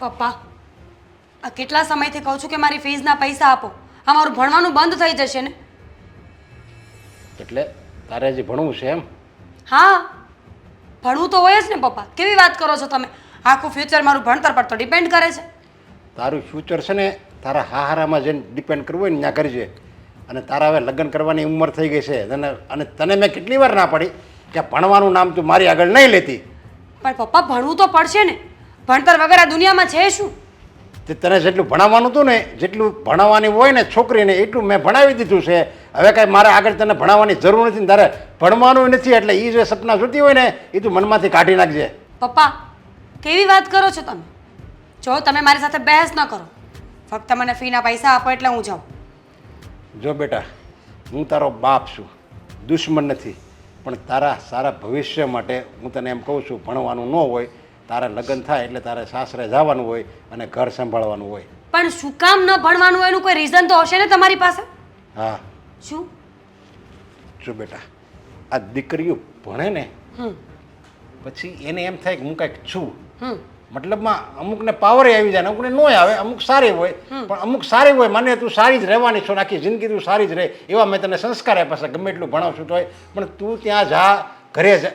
પપ્પા આ કેટલા સમયથી કહું છું કે મારી ફીઝના પૈસા આપો. આ મારું ભણવાનું બંધ થઈ જશે ને. એટલે તારે હજી ભણવું છે એમ? હા ભણવું તો હોય જ ને પપ્પા. કેવી વાત કરો છો તમે? આખું ફ્યુચર મારું ભણતર પર તો ડિપેન્ડ કરે છે. તારું ફ્યુચર છે ને તારા હાહારામાં જઈને ડિપેન્ડ કરવું હોય ને ત્યાં કરજે અને તારા હવે લગ્ન કરવાની ઉંમર થઈ ગઈ છે. તને અને તને મેં કેટલી વાર ના પડી કે ભણવાનું નામ તું મારી આગળ નહીં લેતી. પણ પપ્પા ભણવું તો પડશે ને. ભણતર વગર આ દુનિયામાં છે શું? તે તને જેટલું ભણાવવાનું હતું ને જેટલું ભણાવવાની હોય ને છોકરીને એટલું મેં ભણાવી દીધું છે. હવે કાંઈ મારે આગળ તને ભણાવવાની જરૂર નથી ને તારે ભણવાનું નથી એટલે એ જે સપના જોતી હોય ને એ તું મનમાંથી કાઢી નાખજે. પપ્પા કેવી વાત કરો છો તમે? જો તમે મારી સાથે બહેસ ન કરો. ફક્ત મને ફીના પૈસા આપો એટલે હું જાઉં. જો બેટા હું તારો બાપ છું દુશ્મન નથી પણ તારા સારા ભવિષ્ય માટે હું તને એમ કહું છું ભણવાનું ન હોય તારા લગ્ન થાય એટલે તારે સાસરે જવાનું હોય અને ઘર સંભાળવાનું હોય. પણ શું કામ ન ભણવાનું હોય એનું કોઈ રીઝન તો હશે ને તમારી પાસે? હા. શું? જો બેટા આ દીકરીઓ ભણે ને પછી એને એમ થાય કે હું કાંઈક છું. મતલબમાં અમુકને પાવરે આવી જાય અમુકને ન આવે અમુક સારી હોય પણ અમુક સારી હોય મને તું સારી જ રહેવાની છો આખી જિંદગી તું સારી જ રહે એવા મેં તને સંસ્કાર આપ્યા છે ગમે એટલું ભણાવશું તોય. પણ તું ત્યાં જા ઘરે જા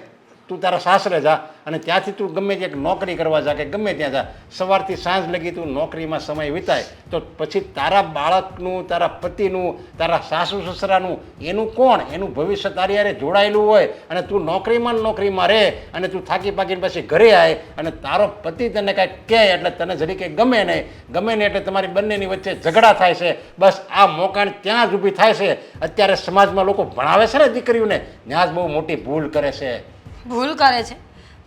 તું તારા સાસરે જા અને ત્યાંથી તું ગમે એક નોકરી કરવા જા કે ગમે ત્યાં જા. સવારથી સાંજ લગી તું નોકરીમાં સમય વિતાય. તો પછી તારા બાળકનું, તારા પતિનું, તારા સાસુ સસરાનું, એનું કોણ? એનું ભવિષ્ય તારી યારે જોડાયેલું હોય અને તું નોકરીમાં નોકરીમાં રહે અને તું થાકી પાકીને પછી ઘરે આવે અને તારો પતિ તને કાંઈક કહે એટલે તને જરી કંઈ ગમે નહીં. ગમે નહીં એટલે તમારી બંનેની વચ્ચે ઝઘડા થાય છે. બસ આ મોકાણ ત્યાં જ ઊભી થાય છે. અત્યારે સમાજમાં લોકો ભણાવે છે ને દીકરીઓને? ત્યાં જ બહુ મોટી ભૂલ કરે છે. ભૂલ કરે છે.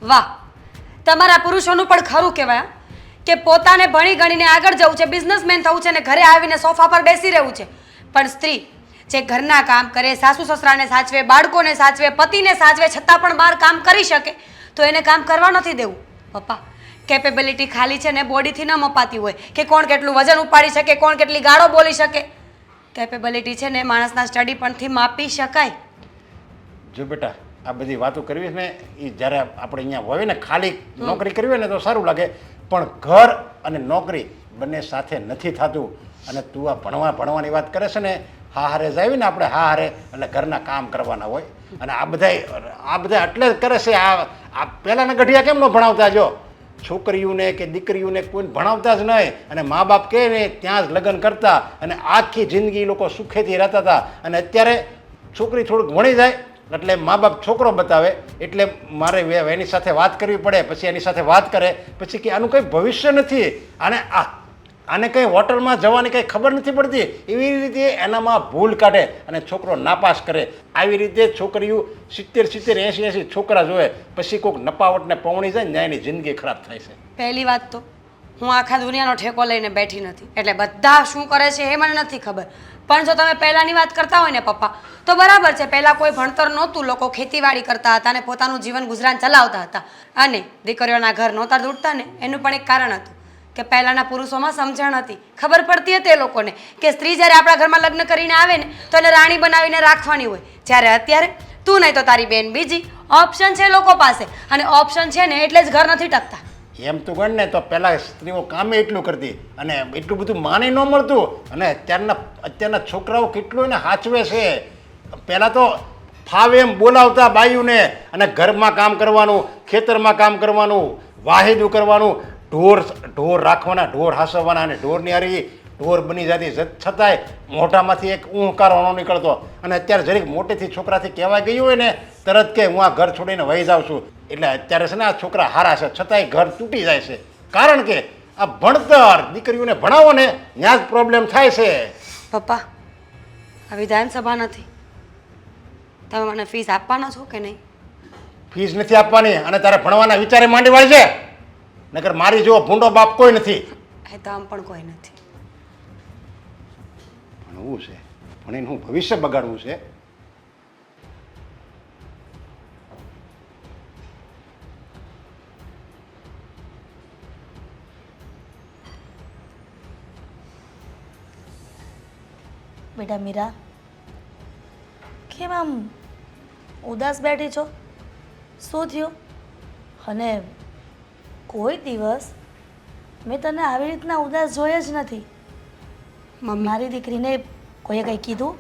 વાહ. તમારા પુરુષોનું પણ ખરું કહેવાય કે પોતાને ભણી ગણીને આગળ જવું છે બિઝનેસમેન થવું છે ને ઘરે આવીને સોફા પર બેસી રહેવું છે. પણ સ્ત્રી, જે ઘરના કામ કરે, સાસુ સસરાને સાચવે, બાળકોને સાચવે, પતિને સાચવે, છતાં પણ બહાર કામ કરી શકે, તો એને કામ કરવા નથી દેવું. પપ્પા કેપેબિલિટી ખાલી છે ને બોડીથી ન મપાતી હોય. કે કોણ કેટલું વજન ઉપાડી શકે, કોણ કેટલી ગાળો બોલી શકે. કેપેબિલિટી છે ને માણસના સ્ટડી પણથી માપી શકાય. જો બેટા આ બધી વાતો કરવી ને એ જ્યારે આપણે અહીંયા હોય ને, ખાલી નોકરી કરવી ને, તો સારું લાગે. પણ ઘર અને નોકરી બંને સાથે નથી થતું. અને તું આ ભણવા, ભણવાની વાત કરે છે ને, હા હારે જાવી ને આપણે હા હારે એટલે ઘરના કામ કરવાના હોય. અને આ બધાય, આ બધા એટલે જ કરે છે, આ આ પહેલાંના ગઢિયા કેમ ન ભણાવતા જો? છોકરીઓને કે દીકરીઓને કોઈને ભણાવતા જ નહીં. અને મા બાપ કહે ને, ત્યાં જ લગ્ન કરતા. અને આખી જિંદગી લોકો સુખેથી રહેતા હતા. અને અત્યારે છોકરી થોડુંક ભણી જાય એટલે મા બાપ છોકરો બતાવે એટલે મારે એની સાથે વાત કરવી પડે, પછી એની સાથે વાત કરે, પછી કે આનું કંઈ ભવિષ્ય નથી. અને આ, આને કંઈ હોટલમાં જવાની કંઈ ખબર નથી પડતી. એવી રીતે એનામાં ભૂલ કાઢે અને છોકરો નાપાસ કરે. આવી રીતે છોકરીઓ સિત્તેર સિત્તેર, એંસી એંસી છોકરા જોવે. પછી કોઈક નપાવટને પવણી જાય ને એની જિંદગી ખરાબ થાય છે. પહેલી વાત તો હું આખા દુનિયાનો ઠેકો લઈને બેઠી નથી. એટલે બધા શું કરે છે એ મને નથી ખબર. પણ જો તમે પહેલાંની વાત કરતા હોય ને, પપ્પા, તો બરાબર છે. પહેલાં કોઈ ભણતર નહોતું, લોકો ખેતીવાડી કરતા હતા અને પોતાનું જીવન ગુજરાન ચલાવતા હતા. અને દીકરીઓના ઘર નહોતા દૂટતા ને, એનું પણ એક કારણ હતું કે પહેલાંના પુરુષોમાં સમજણ હતી. ખબર પડતી હતી એ લોકોને કે સ્ત્રી જ્યારે આપણા ઘરમાં લગ્ન કરીને આવે ને, તો એને રાણી બનાવીને રાખવાની હોય. જ્યારે અત્યારે, તું નહીં તો તારી બેન બીજી. ઓપ્શન છે લોકો પાસે. અને ઓપ્શન છે ને, એટલે જ ઘર નથી ટકતા. એમ તો ગણ ને તો પહેલાં સ્ત્રીઓ કામે એટલું કરતી. અને એટલું બધું માની ન મળતું. અને અત્યારના અત્યારના છોકરાઓ કેટલું એને હાચવે છે. પહેલાં તો ફાવે એમ બોલાવતા બાયુને અને ઘરમાં કામ કરવાનું, ખેતરમાં કામ કરવાનું, વાહિદું કરવાનું, ઢોર ઢોર રાખવાના, ઢોર હાસવવાના અને ઢોરની હારી ઢોર બની જતી. છતાંય મોઢામાંથી એક ઊંકારો ન નીકળતો. અને અત્યારે જરીક મોટેથી છોકરાથી કહેવાય ગયું હોય ને તરત કે હું આ ઘર છોડીને વહી જાઉં છું. એટલે અત્યારે છે ને આ છોકરા હારા છે. છતાંય ઘર તૂટી જાય છે. કારણ કે આ ભણતર દીકરીઓને ભણાવો ને ત્યાં જ પ્રોબ્લેમ થાય છે. પપ્પા આ વિધાનસભા નથી. તમે મને ફીસ આપવાના છો કે નહીં? ફીસ નથી આપવાની. અને તારે ભણવાના વિચારે માંડી વાળી છે? નકર મારી જેવો ભૂંડો બાપ કોઈ નથી. એ તો આમ પણ કોઈ નથી. ભણવું છે. ભણીને હું ભવિષ્ય બગાડવું છે. બેટા મીરા, કેમ આમ ઉદાસ બેઠી છો? શું થયું? અને કોઈ દિવસ મેં તને આવી રીતના ઉદાસ જોઈ જ નથી. મમ્મી મારી દીકરીને કોઈએ કંઈ કીધું?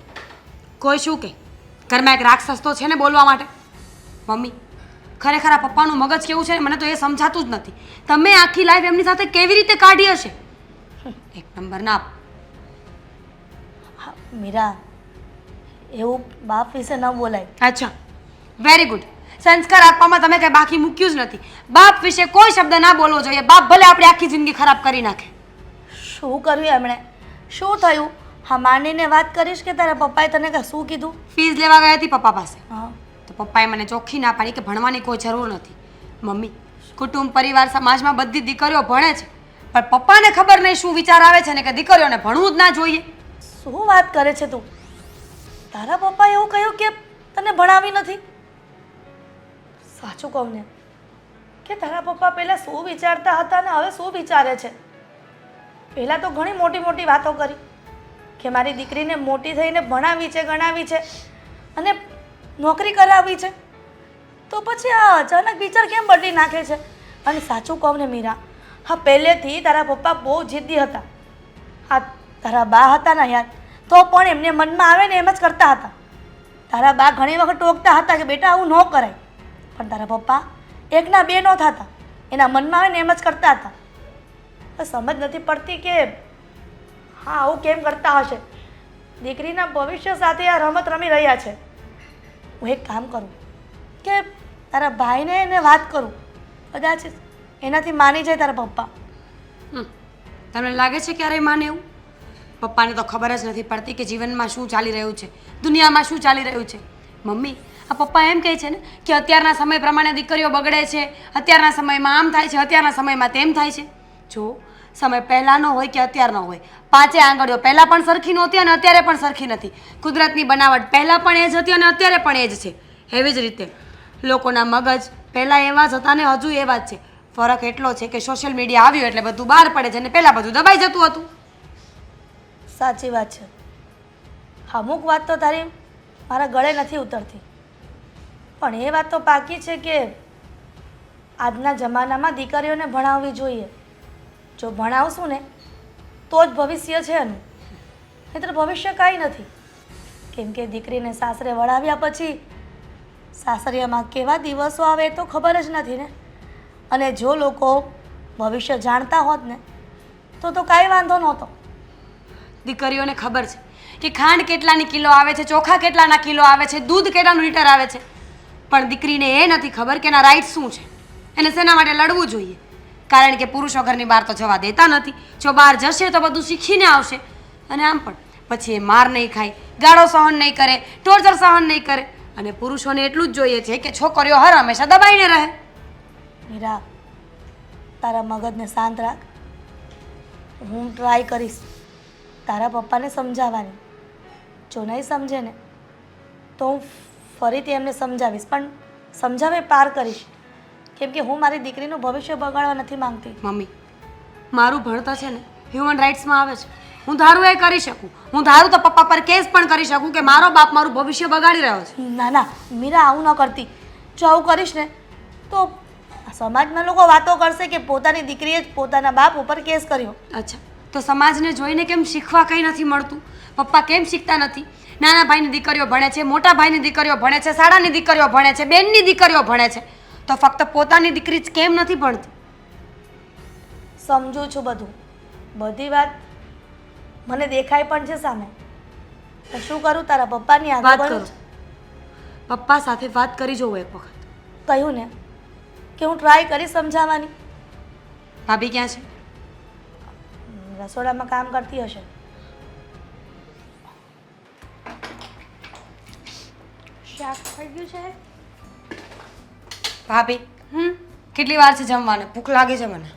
કોઈ શું કે? ઘરમાં એક રાક્ષસ તો છે ને બોલવા માટે. મમ્મી ખરેખર આ પપ્પાનું મગજ કેવું છે મને તો એ સમજાતું જ નથી. તમે આખી લાઈફ એમની સાથે કેવી રીતે કાઢી હશે? એક નંબર ના. હા, મીરા એવું બાપ વિશે ન બોલાય. અચ્છા. વેરી ગુડ સંસ્કાર આપવામાં તમે કંઈ બાકી મૂક્યું જ નથી. બાપ વિશે કોઈ શબ્દ ના બોલવો જોઈએ. બાપ ભલે આપણી આખી જિંદગી ખરાબ કરી નાખે. શું કર્યું એમણે? શું થયું? હા માનીને વાત કરીશ કે તારા પપ્પાએ તને કાંઈ શું કીધું? ફીસ લેવા ગઈ હતી પપ્પા પાસે. હા. તો પપ્પાએ મને ચોખ્ખી ના પાડી કે ભણવાની કોઈ જરૂર નથી. મમ્મી કુટુંબ પરિવાર સમાજમાં બધી દીકરીઓ ભણે છે. પણ પપ્પાને ખબર નહીં શું વિચાર આવે છે ને કે દીકરીઓને ભણવું જ ના જોઈએ. શું વાત કરે છે તું? તારા પપ્પાએ એવું કહ્યું કે તને ભણાવી નથી? સાચું કહું ને. કે તારા પપ્પા પહેલાં શું વિચારતા હતા ને હવે શું વિચારે છે? પહેલાં તો ઘણી મોટી મોટી વાતો કરી કે મારી દીકરીને મોટી થઈને ભણાવી છે, ગણાવી છે અને નોકરી કરાવી છે. તો પછી આ અચાનક વિચાર કેમ બદલી નાખે છે? અને સાચું કહું ને મીરા, હા, પહેલેથી તારા પપ્પા બહુ જિદ્દી હતા. હા તારા બા હતા ને યાર, તો પણ એમને મનમાં આવે ને એમ જ કરતા હતા. તારા બા ઘણી વખત ટોકતા હતા કે બેટા, આવું ન કરાય. પણ તારા પપ્પા એકના બે ન થતા. એના મનમાં આવે ને એમ જ કરતા હતા. સમજ નથી પડતી કે હા, આવું કેમ કરતા હશે? દીકરીના ભવિષ્ય સાથે આ રમત રમી રહ્યા છે. હું એક કામ કરું કે તારા ભાઈને એને વાત કરું. કદાચ એનાથી માની જાય તારા પપ્પા. તમને લાગે છે ક્યારેય માને એવું? પપ્પાને તો ખબર જ નથી પડતી કે જીવનમાં શું ચાલી રહ્યું છે. દુનિયામાં શું ચાલી રહ્યું છે? મમ્મી, આ પપ્પા એમ કહે છે ને કે અત્યારના સમય પ્રમાણે દીકરીઓ બગડે છે, અત્યારના સમયમાં આમ થાય છે, અત્યારના સમયમાં તેમ થાય છે. જો, સમય પહેલાંનો હોય કે અત્યારનો હોય. પાંચે આંગળીઓ, પહેલાં પણ સરખી નહોતી અને અત્યારે પણ સરખી નથી. કુદરતની બનાવટ પહેલાં પણ એ જ હતી અને અત્યારે પણ એ જ છે. એવી જ રીતે, લોકોના મગજ પહેલાં એવા જ હતા ને હજુ એવા જ છે. ફરક એટલો છે કે સોશિયલ મીડિયા આવ્યું એટલે બધું બહાર પડે છે અને પહેલાં બધું દબાઈ જતું હતું. સાચી વાત છે. અમુક વાત તો તારી મારા ગળે નથી ઉતરતી. પણ એ વાત તો પાકી છે કે આજના જમાનામાં દીકરીઓને ભણાવવી જોઈએ. જો ભણાવશું ને, તો જ ભવિષ્ય છે એનું નહીંતર ભવિષ્ય કાંઈ નથી. કેમ કે દીકરીને સાસરે વળાવ્યા પછી સાસરિયામાં કેવા દિવસો આવે તો ખબર જ નથી ને. અને જો લોકો ભવિષ્ય જાણતા હોત ને, તો તો કાંઈ વાંધો નહોતો. દીકરીઓને ખબર છે કે ખાંડ કેટલાની કિલો આવે છે, ચોખા કેટલાના કિલો આવે છે, દૂધ કેટલાનું લીટર આવે છે. પણ દીકરીને એ નથી ખબર કે એના રાઈટ શું છે. એને શેના માટે લડવું જોઈએ? કારણ કે પુરુષો ઘરની બહાર તો જવા દેતા નથી. જો બહાર જશે તો બધું શીખીને આવશે. અને આમ પણ પછી એ માર નહીં ખાય, ગાળો સહન નહીં કરે ટોર્ચર સહન નહીં કરે. અને પુરુષોને એટલું જ જોઈએ છે કે છોકરીઓ હર હંમેશા દબાઈને રહે. મીરા, તારા મગજને શાંત રાખ. હું ટ્રાય કરીશ તારા પપ્પાને સમજાવવાની. જો નહીં સમજે ને, તો હું ફરીથી એમને સમજાવીશ. પણ સમજાવે પાર કરીશ. કેમ કે હું મારી દીકરીનું ભવિષ્ય બગાડવા નથી માંગતી. મમ્મી મારું ભણતર છે ને હ્યુમન રાઇટ્સમાં આવે છે. હું ધારું એ કરી શકું. હું ધારું તો પપ્પા પર કેસ પણ કરી શકું કે મારો બાપ મારું ભવિષ્ય બગાડી રહ્યો છે. ના ના મીરા આવું ન કરતી. જો આવું કરીશ ને તો સમાજના લોકો વાતો કરશે કે પોતાની દીકરીએ જ પોતાના બાપ ઉપર કેસ કર્યો. અચ્છા તો સમાજને જોઈને કેમ શીખવા કંઈ નથી મળતું? પપ્પા કેમ શીખતા નથી? નાના ભાઈની દીકરીઓ ભણે છે મોટા ભાઈની દીકરીઓ ભણે છે શાળાની દીકરીઓ ભણે છે બેનની દીકરીઓ ભણે છે. તો ફક્ત પોતાની દીકરી જ કેમ નથી ભણતી? સમજુ છું બધું. બધી વાત મને દેખાય પણ છે સામે. તો શું કરું? તારા પપ્પાની વાત આગળ કરું. પપ્પા સાથે વાત કરી જોઉં એક વખત. કહ્યું ને કે હું ટ્રાય કરી સમજાવવાની. ભાભી ક્યાં છે? રસોડામાં કામ કરતી હશે. શાક થઈ ગયું છે? ભાભી હમ? કેટલી વાર છે જમવાને? ભૂખ લાગે છે મને.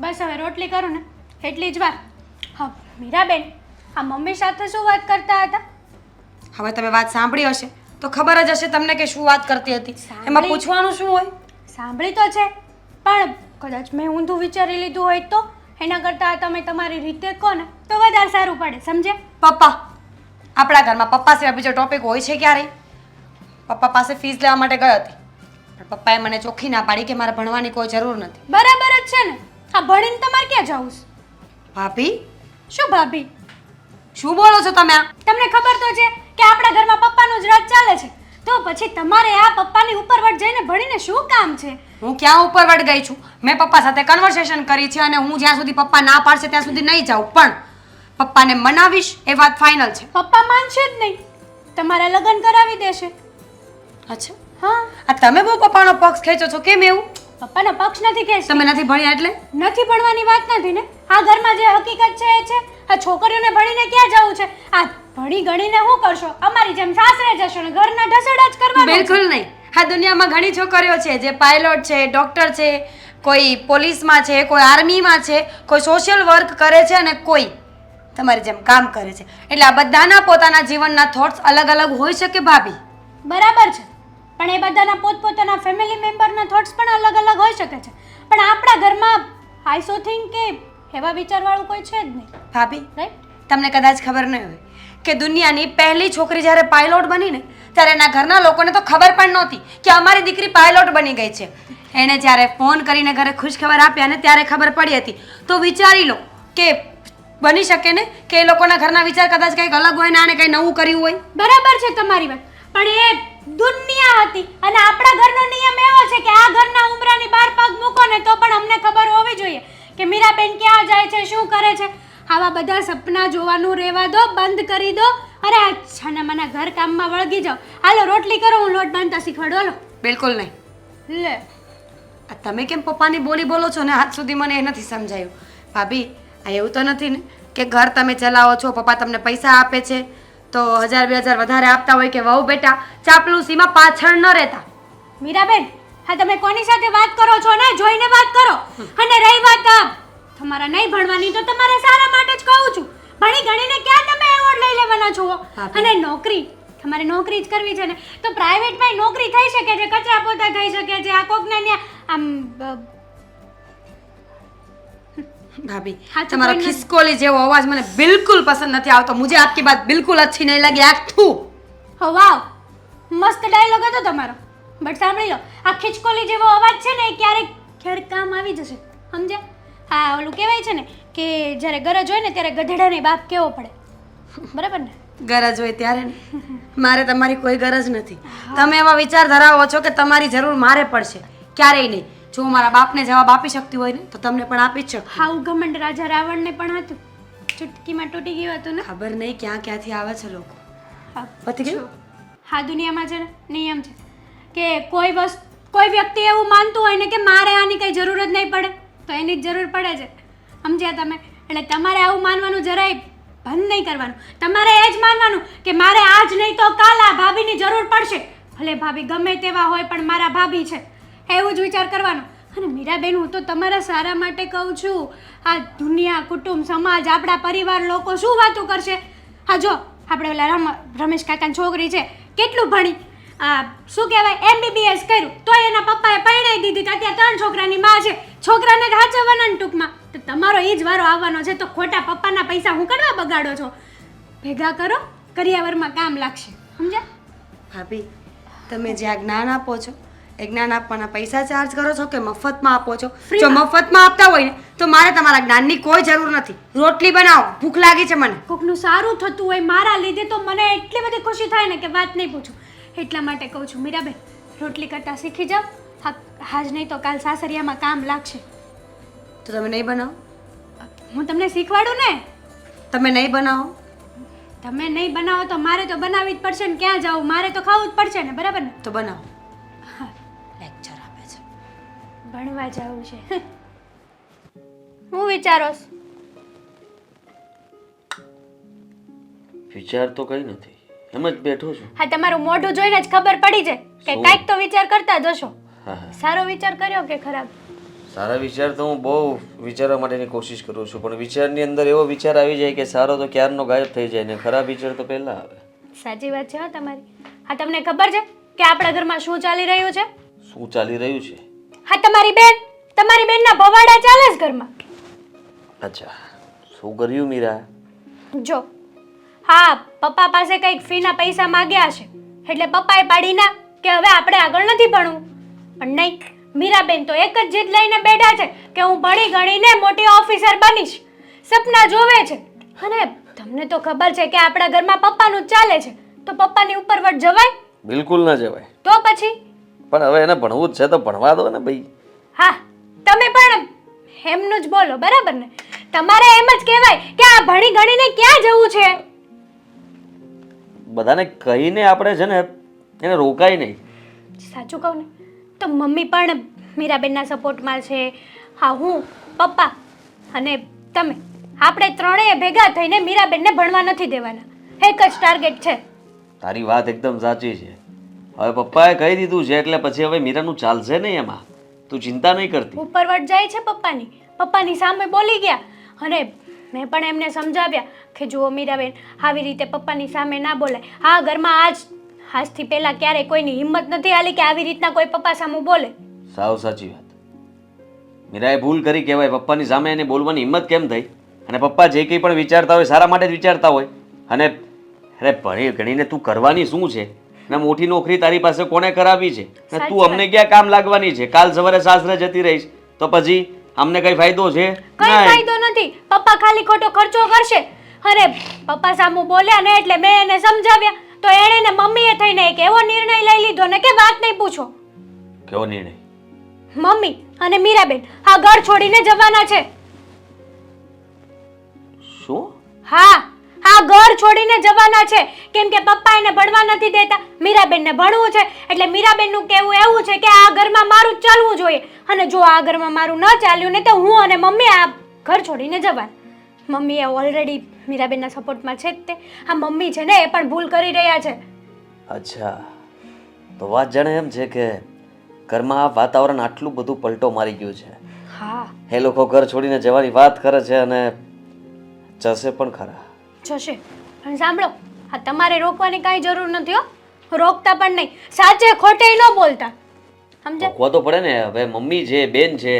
બસ હવે રોટલી કરું ને. એટલી જ વાર. હા મીરાબેન આ મમ્મી સાથે શું વાત કરતા હતા? હવે તમે વાત સાંભળી હશે. તો ખબર જ હશે તમને કે શું વાત કરતી હતી. એમાં પૂછવાનું શું હોય? સાંભળી તો છે પણ કદાચ મેં ઊંધું વિચારી લીધું હોય તો? એના કરતાં તમે તમારી રીતે કહો ને તો વધારે સારું પડે સમજે? પપ્પા આપણા ઘરમાં પપ્પા સિવાય બીજો ટોપિક હોય છે ક્યારે પપ્પા પાસે ફીસ લેવા માટે ગઈ હતી. પણ પપ્પાએ મને ચોખ્ખી ના પાડી કે મારે ભણવાની કોઈ જરૂર નથી. બરાબર જ છે ને. હા ભણીને તમારે ક્યાં જવું છે? ભાભી? શું ભાભી? શું બોલો છો તમે આ? તમને ખબર તો છે કે આપણા ઘરમાં પપ્પાનો જ રાજ ચાલે છે. તો પછી તમારે આ પપ્પાની ઉપરવટ જઈને ભણીને શું કામ છે? હું ક્યાં ઉપર વડ ગઈ છું? મેં પપ્પા સાથે કન્વર્સેશન કરી છે અને હું જ્યાં સુધી પપ્પા ના પાડશે ત્યાં સુધી નહીં જાઉં. પણ પપ્પાને મનાવીશ એ વાત ફાઇનલ છે. પપ્પા માનશે જ નહીં. તમારા લગ્ન કરાવી દેશે. અચ્છા. હા? આ તમે બહુ પપ્પાનો પક્ષ ખેંચો છો. કેમ એવું? પપ્પાનો પક્ષ નથી કે તમે નથી ભણ્યા એટલે? નથી ભણવાની વાત નથી ને? આ ઘરમાં જે હકીકત છે એ છે આ છોકરીઓને ભણીને ક્યાં જવું છે? આ ભણી ગણીને શું કરશો? અમારી જેમ સાસરે જશો ને ઘરના ઢસડા જ કરવાના બિલકુલ નહીં. આ દુનિયામાં ઘણી છોકરીઓ છે જે પાયલોટ છે ડોક્ટર છે કોઈ પોલીસમાં છે કોઈ આર્મીમાં છે કોઈ સોશિયલ વર્ક કરે છે અને કોઈ તમારી જેમ કામ કરે છે. એટલે આ બધાના પોતાના જીવનના થોટ્સ અલગ અલગ હોઈ શકે ભાભી. બરાબર છે. પણ એ બધાના પોતપોતાના ફેમિલી મેમ્બરના થોટ્સ પણ અલગ અલગ હોઈ શકે છે. પણ આપણા ઘરમાં આઈ સો થિંક કે એવા વિચારવાળું કોઈ છે જ નહીં. ભાભી રાઈટ તમને કદાચ ખબર નહીં હોય કે દુનિયાની પહેલી છોકરી જ્યારે પાયલોટ બની ને ત્યારે એના ઘરના લોકોને તો ખબર પણ નહોતી કે અમારી દીકરી પાયલોટ બની ગઈ છે. એણે જ્યારે ફોન કરીને ઘરે ખુશખબર આપ્યા ને ત્યારે ખબર પડી હતી. તો વિચારી લો કે બની શકે ને કે એ લોકોના ઘરના વિચાર કદાચ કંઈક અલગ હોય ને આને કંઈ નવું કર્યું હોય. બરાબર છે તમારી વાત. પણ એ દુનિયા હતી. અને આપણા ઘરનો નિયમ એવો છે કે આ ઘરના ઉમરાની બહાર પગ મૂકો ને તો પણ અમને ખબર હોવી જોઈએ કે મીરાબેન ક્યાં જાય છે શું કરે છે. આવા બધા સપના જોવાનું રહેવા દો બંધ કરી દો. અરે આ છાના માના ઘર કામમાં વળગી જાઓ. હાલો રોટલી કરો હું લોટ બાંધતા શીખવાડો. હાલો. બિલકુલ નહીં. લે. આ તમે કેમ પપ્પાની બોલી બોલો છો ને આજ સુધી મને એ નથી સમજાયું? ભાભી આ એવું તો નથી ને કે ઘર તમે ચલાવો છો પપ્પા તમને પૈસા આપે છે. તો હજાર બે હજાર વધારે આપતા હોય કે વહુ બેટા ચાપલુસીમાં પાછળ ન રહેતા. મીરાબેન હા તમે કોની સાથે વાત કરો છો? ને જોઈને વાત કરો. અને રહી વાત તમારા નહીં ભણવાની તો તમારે સારા માટે જ કહું છું. ભણી ગણીને ક્યાં તમે એવોર્ડ લઈ લેવાના છો? અને નોકરી તમારે નોકરી જ કરવી છે ને? તો પ્રાઇવેટમાં નોકરી થઈ શકે છે કચરા પોતા થઈ શકે છે આ કોકને આમ ભાભી તમારો ખિસકોલી જેવો અવાજ મને બિલકુલ પસંદ નથી આવતો. મુજે આપકી બાત બિલકુલ અચ્છી નહીં લાગી આથું હો વાવ. મસ્ત ડાયલોગ હતો તમારો. બટ સાંભળી લો આ ખિસકોલી જેવો અવાજ છે ને ક્યારેક ખેડ કામ આવી જશે. સમજ્યા? હા ઓલું કહેવાય છે ને કે જ્યારે ગરજ હોય ને ત્યારે ગધેડાને બાપ કેવો પડે. બરાબર ને? ગરજ હોય ત્યારે મારે તમારી કોઈ ગરજ નથી. તમે એવા વિચાર ધરાવો છો કે તમારી જરૂર મારે પડશે. ક્યારેય નહીં. જો મારા બાપને જવાબ આપી શકતી હોય ને તો તમને પણ આપી જ શકું. હાઉ ઘમંડ રાજા રાવણને પણ હતું. ચુટકીમાં તૂટી ગયું હતું ને? ખબર નહીં ક્યાં ક્યાંથી આવે છે લોકો. હા. પતી ગયું? હા દુનિયામાં છે ને નિયમ છે કે કોઈ વસ્તુ કોઈ વ્યક્તિ એવું માનતું હોય ને કે મારે આની કંઈ જરૂર જ નહીં પડે તો એની જ જરૂર પડે છે. સમજ્યા તમે? એટલે તમારે આવું માનવાનું જરાય બંધ નહીં કરવાનું. તમારે એ જ માનવાનું કે મારે આજ નહીં તો કાલ આ ભાભીની જરૂર પડશે. ભલે ભાભી ગમે તેવા હોય પણ મારા ભાભી છે. એવું જ વિચાર કરવાનો. અને મીરાબેન, હું તો તમારા સારા માટે કહું છું, આ દુનિયા, કુટુંબ, સમાજ, આપણા પરિવાર લોકો શું વાતો કરશે? હા, જો, આપણે ઓલા રમ, રમેશ કાકાની છોકરી છે, કેટલું ભણી? આ, શું કહેવાય એમબીબીએસ કર્યું, તો એના પપ્પાએ પરણાવી દીધી અત્યારે ત્રણ છોકરાની માં છે. છોકરાને હાચવવાના ને ટૂંકમાં. તો તમારો એ જ વારો આવવાનો છે, તો ખોટા પપ્પાના પૈસા હું કરવા બગાડો છો? ભેગા કરો, કરિયાવરમાં કામ લાગશે. સમજ્યા? ભાભી, તમે જ્યાં જ્ઞાન આપો છો એ જ્ઞાન આપવાના પૈસા ચાર્જ કરો છો કે મફતમાં આપો છો? જો મફતમાં આપતા હોય ને તો મારે તમારા જ્ઞાનની કોઈ જરૂર નથી. રોટલી બનાવો ભૂખ લાગી છે મને. કોકનું સારું થતું હોય મારા લીધે તો મને એટલી બધી ખુશી થાય ને કે વાત નહીં પૂછું. એટલા માટે કહું છું મીરાબેન રોટલી કરતા શીખી જાઓ. હાજ નહીં તો કાલ સાસરિયામાં કામ લાગશે. તો તમે નહીં બનાવો? હું તમને શીખવાડું ને? તમે નહીં બનાવો? તમે નહીં બનાવો તો મારે તો બનાવવી જ પડશે ને ક્યાં જાવું મારે તો ખાવું જ પડશે ને બરાબર ને? તો બનાવો. ભણવા જવું છે. હું. વિચારો વિચાર તો કઈ નથી. એમ જ બેઠો છું. હા તમારું મોઢું જોઈને જ ખબર પડી જાય કે શું? કાંઈક તો વિચાર કરતા જશો હા હા. સારો વિચાર કર્યો કે ખરાબ? સારા વિચાર તો હું બહુ વિચારવા માટેની કોશિશ કરું છું પણ વિચારની અંદર એવો વિચાર આવી જાય કે સારો તો ક્યારનો ગાયબ થઈ જાય ને ખરાબ વિચાર તો પહેલા આવે. સાચી વાત છે હો તમારી. હા તમને ખબર છે કે આપણા ઘરમાં શું ચાલી રહ્યું છે? શું ચાલી રહ્યું છે? હા તમારી બેન તમારી બેનના ભવાડા ચાલે છે ઘરમાં. અચ્છા શું કર્યું મીરા? જો હા પપ્પા પાસે કંઈક ફીના પૈસા માંગ્યા છે. એટલે પપ્પાએ પાડી ના કે હવે આપણે આગળ નથી ભણવું. પણ નહીં મીરાબેન તો એક જ જીદ લઈને બેઠા છે કે હું ભણી ગણીને મોટી ઓફિસર બનીશ. સપના જોવે છે. અને તમને તો ખબર છે કે આપણા ઘરમાં પપ્પાનું જ ચાલે છે. તો પપ્પાની ઉપર વટ જવાય? બિલકુલ ના જવાય. તો પછી? પણ હવે એને ભણવું જ છે તો ભણવા દો ને ભાઈ. હા તમે પણ એમનું જ બોલો બરાબર ને? તમારે એમ જ કહેવાય કે આ ભણી ગણીને ક્યાં જવું છે? બધાને કહીને આપણે છે ને એને રોકાય નહીં. સાચું કહું ને તો મમ્મી પણ મીરાબેનના સપોર્ટમાં છે. હા હું પપ્પા અને તમે આપણે ત્રણેય ભેગા થઈને મીરાબેનને ભણવા નથી દેવાના. એક જ ટાર્ગેટ છે. તારી વાત એકદમ સાચી છે. હવે પપ્પાએ કહી દીધું છે એટલે પછી હવે મીરાનું ચાલશે નહીં એમાં. તું ચિંતા નહીં કરતી. ઉપરવટ જાય છે પપ્પાની. પપ્પાની સામે બોલી ગયા. અને મેં પણ એમને સમજાવ્યા કે જુઓ મીરાબેન આવી રીતે પપ્પાની સામે ના બોલાય. હા ઘરમાં આજ આજથી પહેલાં ક્યારેય કોઈની હિંમત નથી આલી કે આવી રીતના કોઈ પપ્પા સામે બોલે. સાવ સાચી વાત. મીરાએ ભૂલ કરી કહેવાય. પપ્પાની સામે એને બોલવાની હિંમત કેમ થઈ? અને પપ્પા જે કંઈ પણ વિચારતા હોય સારા માટે જ વિચારતા હોય. અને અરે ભણી ગણીને તું કરવાની શું છે? ને મોટી નોકરી તારી પાસે કોને કરાવી છે? ને તું અમને ક્યાં કામ લાગવાની છે? કાલ સવારે સાસરે જતી રહીશ. તો પછી અમને કઈ ફાયદો છે? કઈ નહીં. ફાયદો નથી. પપ્પા ખાલી ખોટો ખર્ચો કરશે. અરે પપ્પા સામું બોલ્યા ને એટલે મેં એને સમજાવ્યા. તો એણે ને મમ્મીએ થઈને એક એવો નિર્ણય લઈ લીધો ને કે વાત નહીં પૂછો. કેવો નિર્ણય? મમ્મી અને મીરાબેન આ ઘર છોડીને જવાના છે. શું? હા. આ ઘર છોડીને જવાના છે. કેમ કે પપ્પા એને ભણવા નથી દેતા. મીરાબેનને ભણવું છે. એટલે મીરાબેનનું કહેવું એવું છે કે આ ઘરમાં મારું ચાલવું જોઈએ. અને જો આ ઘરમાં મારું ન ચાલ્યું ને તો હું અને મમ્મી આ ઘર છોડીને જવાના. મમ્મી એ ઓલરેડી મીરાબેનના સપોર્ટમાં છે જ તે. આ મમ્મી છે ને એ પણ ભૂલ કરી રહ્યા છે. અચ્છા. તો વાત જાણે એમ છે કે ઘરમાં આ વાતાવરણ આટલું બધું પલટો મારી ગયું છે. હા. એ લોકો ઘર છોડીને જવાની વાત કરે છે અને જશે પણ ખરા. જશે. પણ સાંભળો આ તમારે રોકવાની કાંઈ જરૂર નથી હો. રોકતા પણ નહીં. સાચે ખોટે ન બોલતા. સમજે રોકવા તો પડે ને. હવે મમ્મી છે બેન છે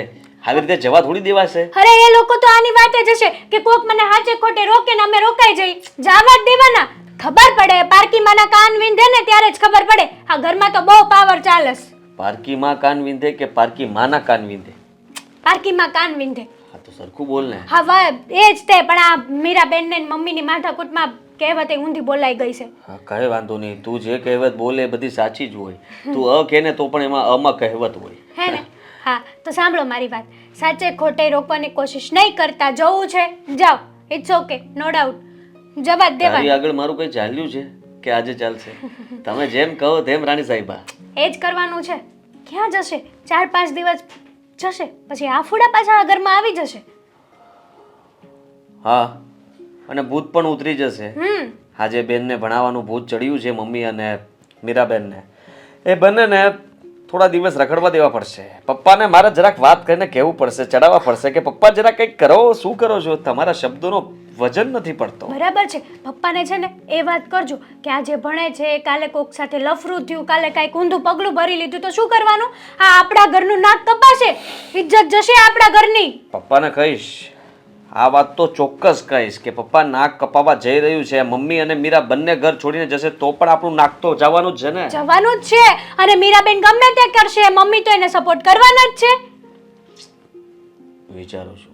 આવી રીતે જવા થોડી દેવાશે. અરે એ લોકો તો આની વાતે જશે કે કોક મને હાચે ખોટે રોકે ને અમે રોકાઈ જઈ જાવા જ દેવાના. ખબર પડે પારકીમાના કાન વિંધે ને ત્યારે જ ખબર પડે. આ ઘરમાં તો બહુ પાવર ચાલસ પારકીમાં કાન વિંધે કે પારકી માના કાન વિંધે? પારકીમાં કાન વિંધે. સરખું બોલ ને. હા વા એ જ તે પણ આ મીરાબેન ને મમ્મીની માથાકૂટમાં એ ઊંધી બોલાઈ ગઈ છે. હા કઈ વાંધો નહીં. તું જે કહેવત બોલે એ બધી સાચી જ હોય. તું અ કે ને તો પણ એમાં અમાં કહેવત હોય. હે ને? હા તો સાંભળો મારી વાત. સાચે ખોટે રોકવાની કોશિશ નહીં કરતા જવું છે. જાઓ ઇટ્સ ઓકે નો ડાઉટ જવા જ તારી આગળ મારું કઈ ચાલ્યું છે કે આજે ચાલશે? તમે જેમ કહો તેમ રાણી સાહેબા. એ જ કરવાનું છે. ક્યાં જશે? ચાર પાંચ દિવસ જશે. પછી આફુડા પાછા આ ઘરમાં આવી જશે. હા અને ભૂત પણ ઉતરી જશે. હમ. આજે બેનને ભણાવવાનું ભૂત ચડ્યું છે મમ્મી અને મીરાબેનને. એ બંનેને થોડા દિવસ રખડવા દેવા પડશે. પપ્પાને મારે જરાક વાત કરીને કહેવું પડશે ચડાવવા પડશે કે પપ્પા જરા કંઈક કરો શું કરો છો? તમારા શબ્દોનો વજન નથી પડતો. બરાબર છે. પપ્પાને છે ને એ વાત કરજો કે આજે ભણે છે કાલે કોક સાથે લફરું થયું કાલે કાંઈક ઊંધું પગલું ભરી લીધું તો શું કરવાનું? આ આપણા ઘરનું નાક કપાશે. ઇજ્જત જશે આપણા ઘરની. પપ્પાને કહીશ આ વાત તો ચોક્કસ કહીશ કે પપ્પા નાક કપાવા જઈ રહ્યું છે. મમ્મી અને મીરા બંને ઘર છોડીને જશે તો પણ આપણું નાક તો જવાનું જ છે ને? જવાનું જ છે. અને મીરાબેન ગમે તે કરશે મમ્મી તો એને સપોર્ટ કરવાના જ છે. વિચારું છું.